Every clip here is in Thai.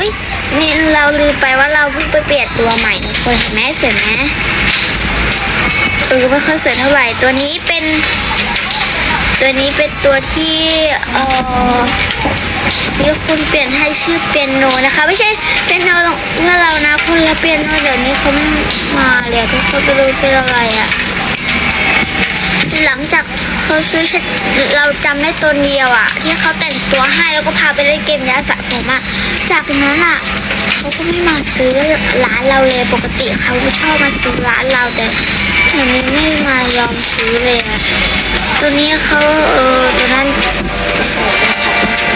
อุ้ยนี่เราลืมไปว่าเราเพิ่งไปเปลี่ยนตัวใหม่นะคนเห็นไหมสวยไหมเออไม่ค่อยสวยเท่าไหร่ตัวนี้เป็น ตัวนี้เป็นตัวที่เออมีคนเปลี่ยนให้ชื่อเปียโนนะคะ ไม่ใช่เปียโนเพื่อเรานะคนละเปียโนเดี๋ยวนี้เขามาเลยทุกคนไปดูเป็นอะไรอะ หลังจากเขาซื้อชุดเราจำได้ตัวเดียวอะที่เขาแต่งตัวให้แล้วก็พาไปเล่นเกมยาสระผมอะจากนั้นอะเขาก็ไม่มาซื้อร้านเราเลยปกติเขาชอบมาซื้อร้านเราแต่ตอนนี้ไม่มาลองซื้อเลยอะตัวนี้เขาเออตัวนั้นภาษาภาษาภาษา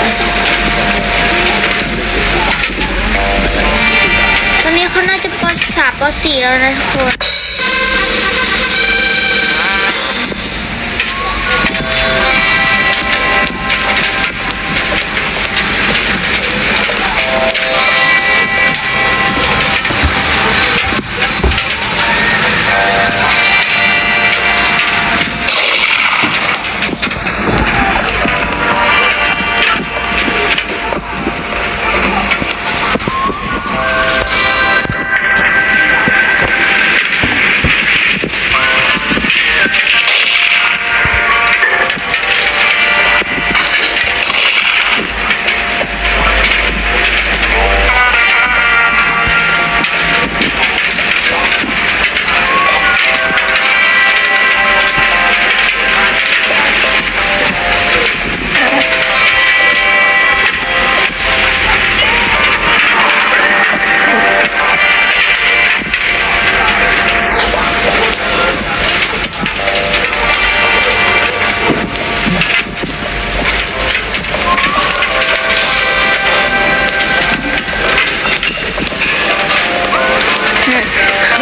ภาษาตอนนี้เขาน่าจะปสามปสี่แล้วนะทุกคน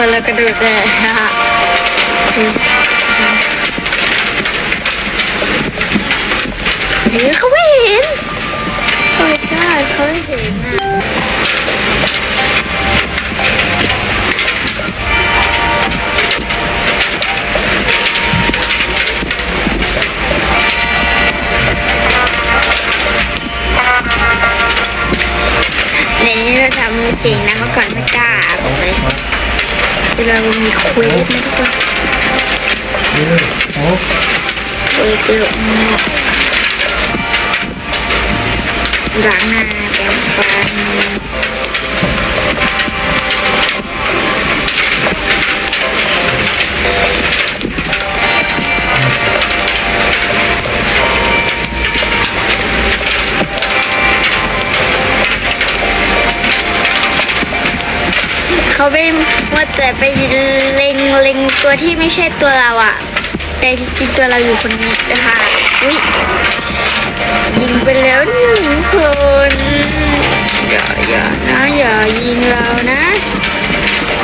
คนละกระโดดเลยฮะเฮ้ยเขาไม่เห็นโอ้ยก้าเขาไม่เห็นอะในนี้เราทำเก่งนะเมื่อก่อนไม่กล้าบอกเลย เวลาเรามีคุยนะทุกคนโอ้คุยเยอะมากล้างหน้าแปรงฟัน เขาไม่ว่าแต่ไปเล็งเล็งตัวที่ไม่ใช่ตัวเราอะแต่จริงๆตัวเราอยู่คนนี้นะคะอุ้ยยิงไปแล้วหนึ่งคนอย่าอย่านะอย่ายิงเรานะ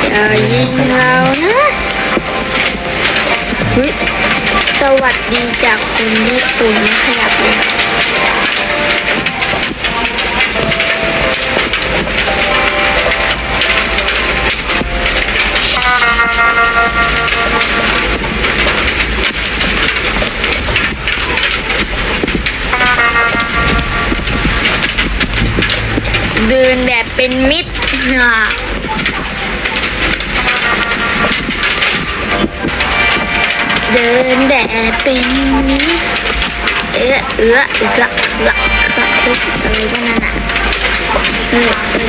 อย่ายิงเรานะอุ้ยสวัสดีจากคนญี่ปุ่นขยับเลย เป็นมิตรอะเดินแบบเป็นมิตรเอื้อเอื้อเอื้อเอื้อเอื้อเอื้ออะไรกันนั่นน่ะเออเออเอ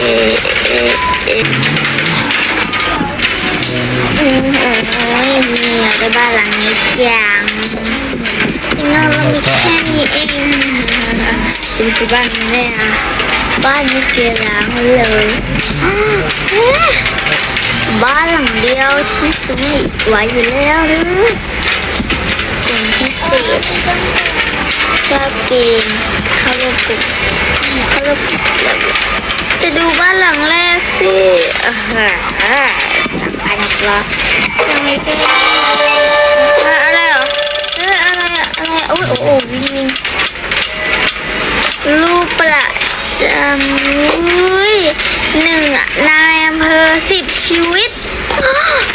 อืมเอ้ยนี่อยากได้บ้านหลังนี้จังเงินเรามีแค่นี้เองดูสิบ้านแม่อะบ้านนี้เกล้างเลยบ้านหลังเดียวฉันจะไม่ไหวอยู่แล้วหรือเป็นพิเศษชอบเกมเข้าร่วมกลุ่มเข้าร่ วมกลุ่มสิเออสามพันละยังไม่ได้อะไรเหรอเอออะไรอะอะไรอะโอ้ยโหวิ่งวิ่งรูปประจำอุ้ยหนึ่งอะนายอำเภอสิบชีวิต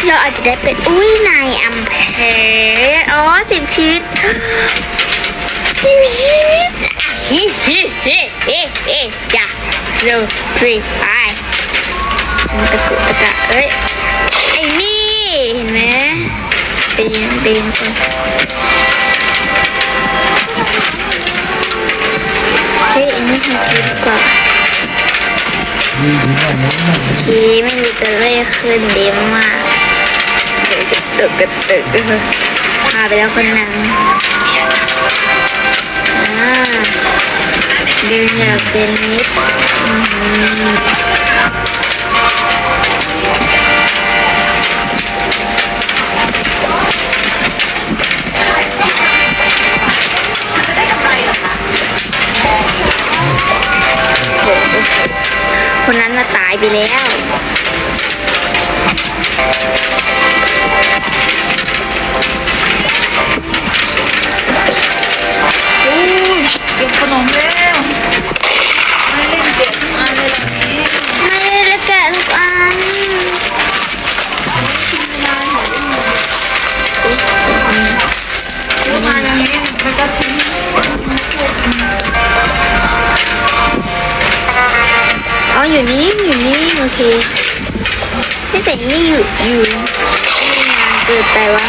เราอาจจะได้เป็นอุ้ยนายอำเภออ๋อสิบชีวิตสิบชีวิตอะฮิฮิฮิฮิฮิจ้ะเร็ว ทรีไปมันตะกุตะกะเอ้ย ไอ้นี่ เห็นไหมปีนปีนคนเฮ้ยอันนี้ทำคลิปกว่าดีดีมากนะทีไม่มีตัวเลขขึ้นดีมากตึกตึกตึกตึกพาไปแล้วคนนั้นอ่า ดินอยากเป็นมิตรอื้อหือโหคนนั้นน่ะตายไปแล้ว นานเกินไปวะ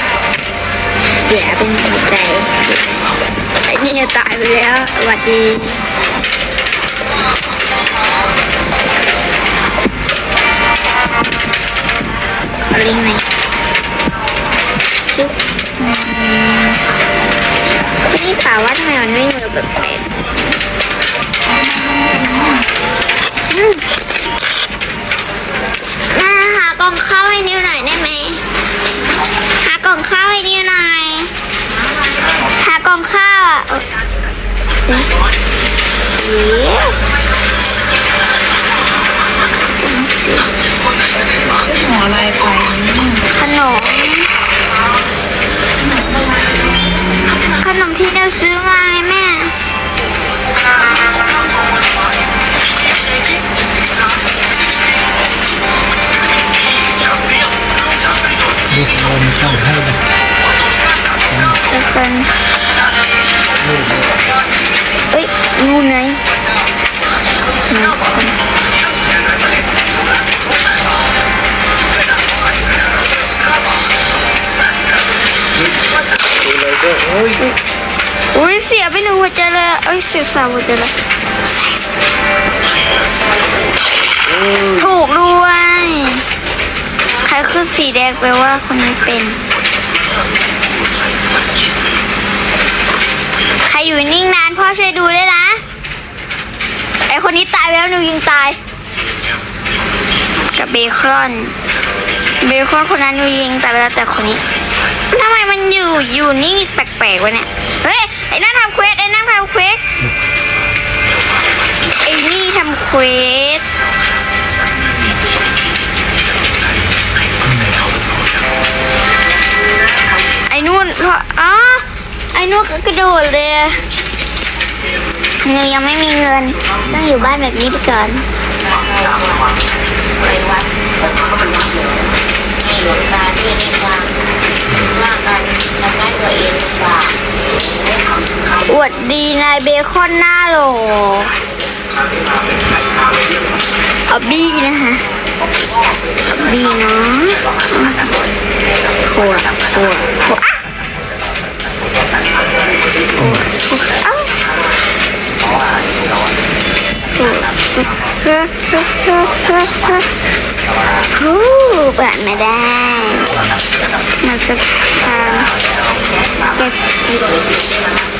เสียเป็นหัวใจไอ้นี่ตายไปแล้วสวัสดีขอลิงก์หน่อยชุบนี่ถาว่าทำไมมันไม่มือแบบแปลกๆอืมแม่หากล่องข้าวให้นิวหน่อยได้ไหม องข้าวให้นิวหน่อยหากล่องข้าวอะเอ๊ เอ้ยงูไหนงูดูเลยก็โอ้ยอุ้ยเสียไปหนึ่งหัวใจเลยเอ้ยเสียสามหัวใจเลยถูกด้วย ใครคือสีแดงแปลว่าคนนี้เป็น ใครอยู่นิ่งนานพ่อ ช่วยดูด้วยนะ ไอคนนี้ตายไปแล้วหนูยิงตาย กับเบคอน เบคอนคนนั้นหนูยิงตายไปแล้วแต่คนนี้ทำไมมันอยู่อยู่นิ่แปลกๆวะเนี่ย เฮ้ยไอ้นั่นทำเควสไอ้นั่นทำเควสไอ้นี่ทำเควสไอ้นู่นเพราะอ๋อไอ้นู่นก็กระโดดเลย หนูยังไม่มีเงิน ต้องอยู่บ้านแบบนี้ไปก่อนหวงตาที่ในความว่าการทำร้ายตัวเอวดดีนายเบคอนหน้าโหลเอาบี้นะคะอาบี้เนาะหัวหัวหัวอะเอ้าหัว ฮู้เปิดไม่ได้มาสักทางจะจิบ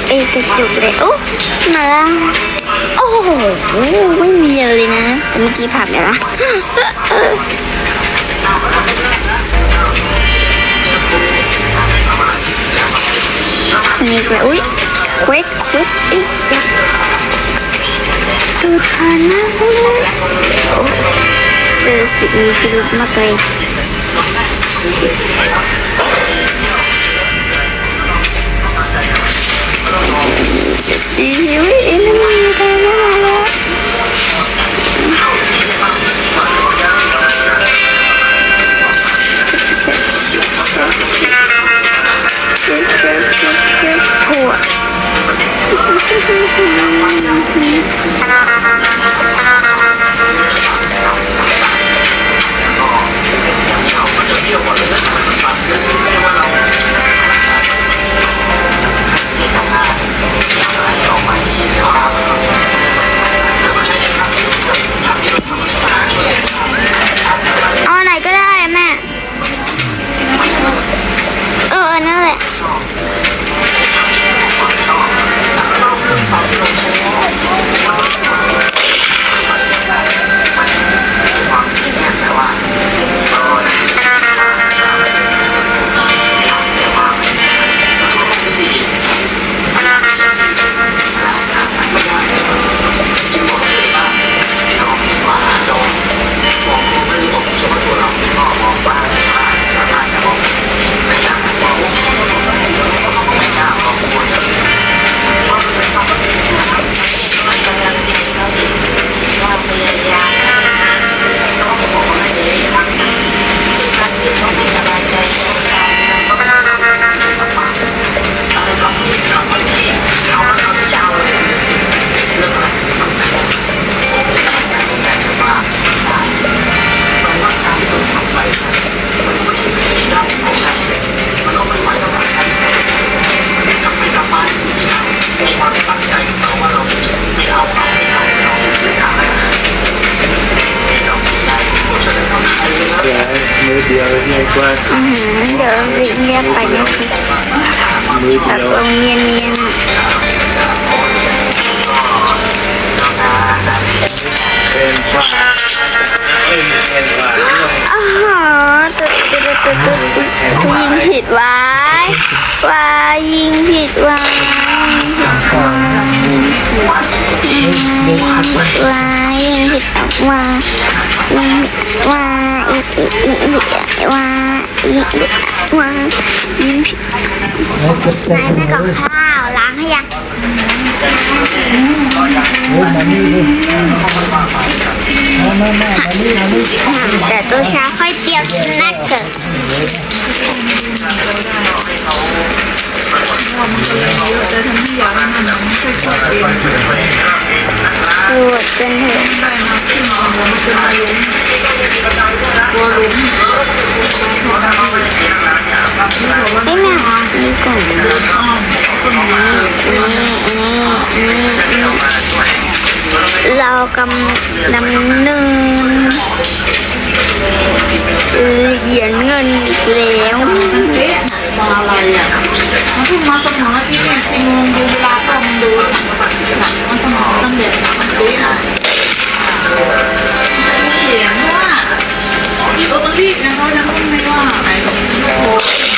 เอยกระจุกเลยโอ้มาแล้วโอ้โหไม่มีเลยนะแต่เมื่อกี้ผ่านไปละคนนี้ก็อุ้ยควิกควิกอ๊ะยักดูผ่านหน้าเลยโอ้เออสิมีพิรุธมาก เลยดีเว้ยไอ้นั่นมั ยิงผิดวายวายยิงผิดวายยิงผิดวายยิงผิดวายยิงผิดวายิงผิดยิงผิดวายยิงผิดวายยิงผิดแล้วก็เต็นายมแม่กับข้าวล้างให้ยังเฮ้ยมานี่ดิมามามามานี่มานี่แต่ตัวเช้าค่อยเตรียมสแน็คเกอร์ ปวดจนเห็นไอ้แม่นี่ก่อนนี่นี่นี่นี่เรากำดำเนิน เหรียญเงินอีกแล้วเอ๊ะมาอะไรอะมันเพิ่งมาสมองที่เนี่ยที่มึงดูเวลาตรงดูหนังหนังมันสมองตั้งเด็กมันดีอะเขียนว่าเออมันรีบนะเขายังไม่ว่าอะไรหรอกโอ้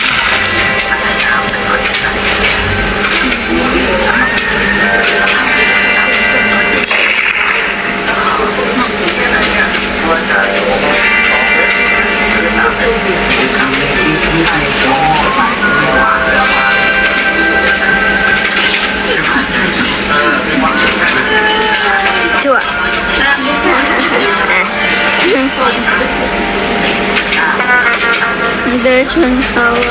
เดิน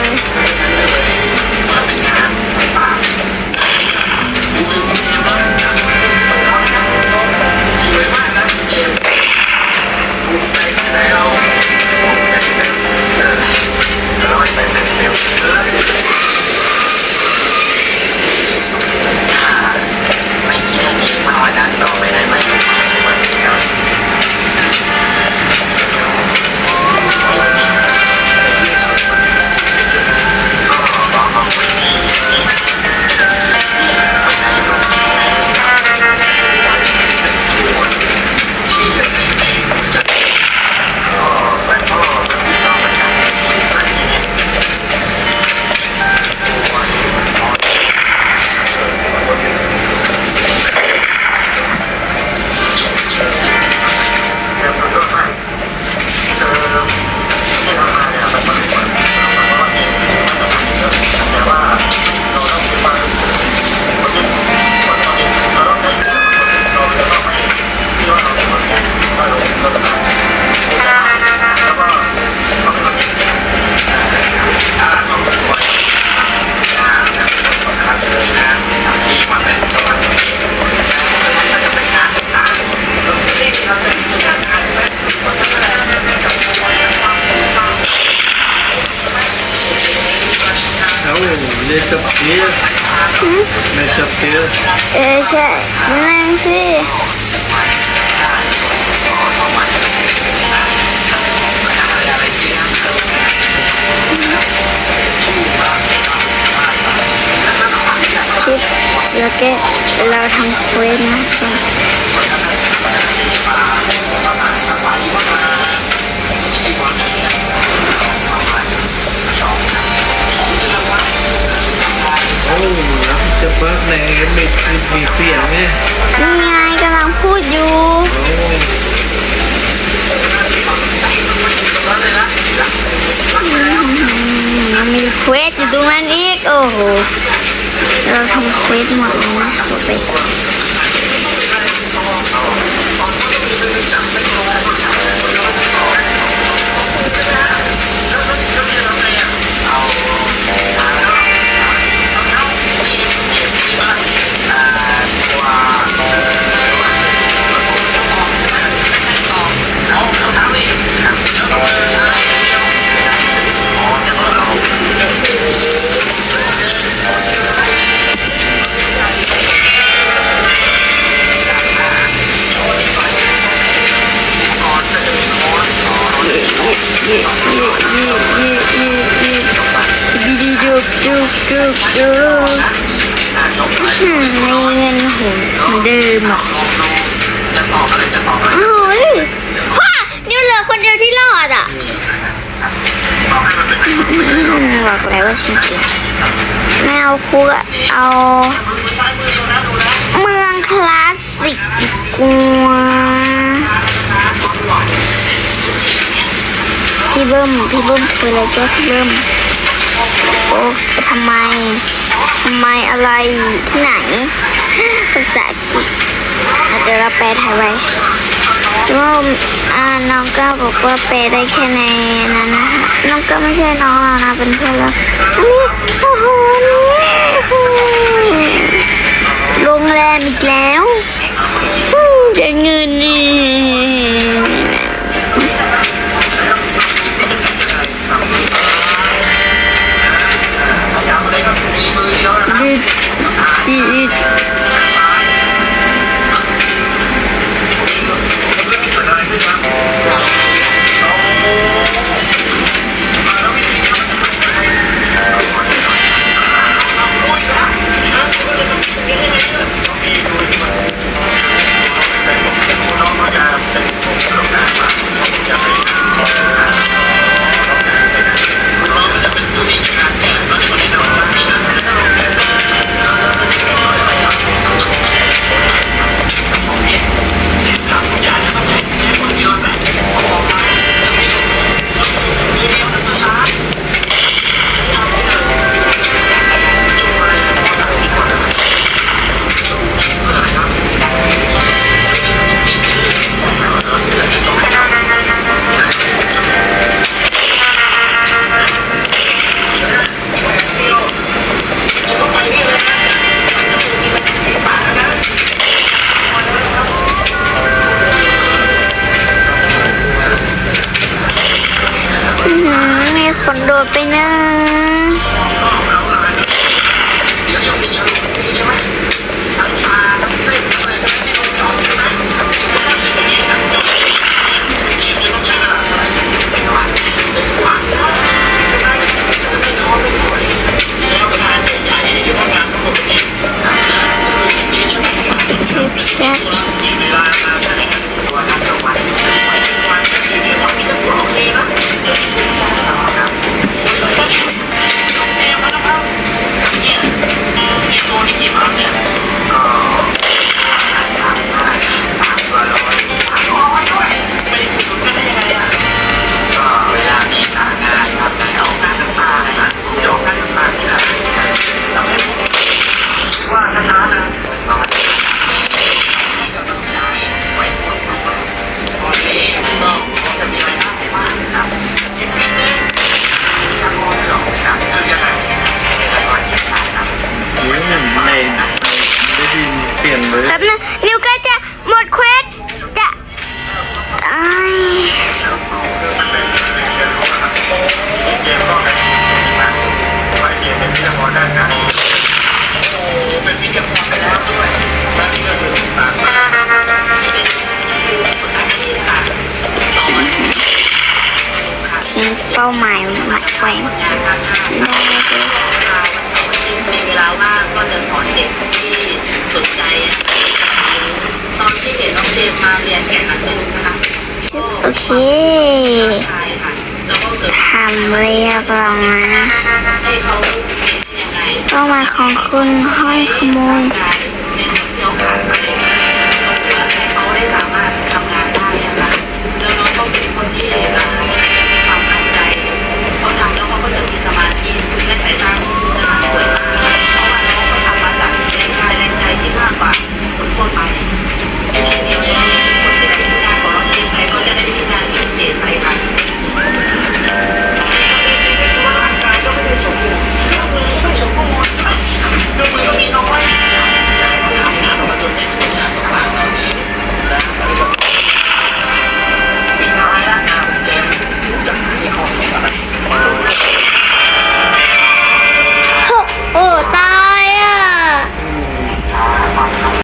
แล้วก็เราทำเควสนะโอ้แล้วจะเบิกในมีมีเสียงไงนี่ไงกำลังพูดอยู่มีเควสอยู่ตรงนั้นอีก โอ้โห เราทำเควสหมดแล้วนะขอไป เหมือนเดิมอะโอ้ยว้านิวเหลือคนเดียวที่รอดอะอืมบอกแล้วว่าฉันเกลียดไม่เอาคุกอะเอา เมืองคลาสสิกดีกว่าพี่เบิ้มพี่เบิ้มคุยอะไรจ้ะพี่เบิ้มโอ้ทำไมทำไมอะไรที่ไหนภาษาอังกฤษ อาจจะเราแปลไทยไว้ว่าอ่าน้องก็บอกว่าแปลได้แค่ในนั้นนะคะน้องก็ไม่ใช่น้องเรานะเป็นเพื่อนเราอันนี้โอ้โหนี่โรงแรมอีกแล้วจะเงินนี่ มีคนโดดไปหนึ่ง อย่าบอกนะเป้าหมาของคุณห้อยขโมย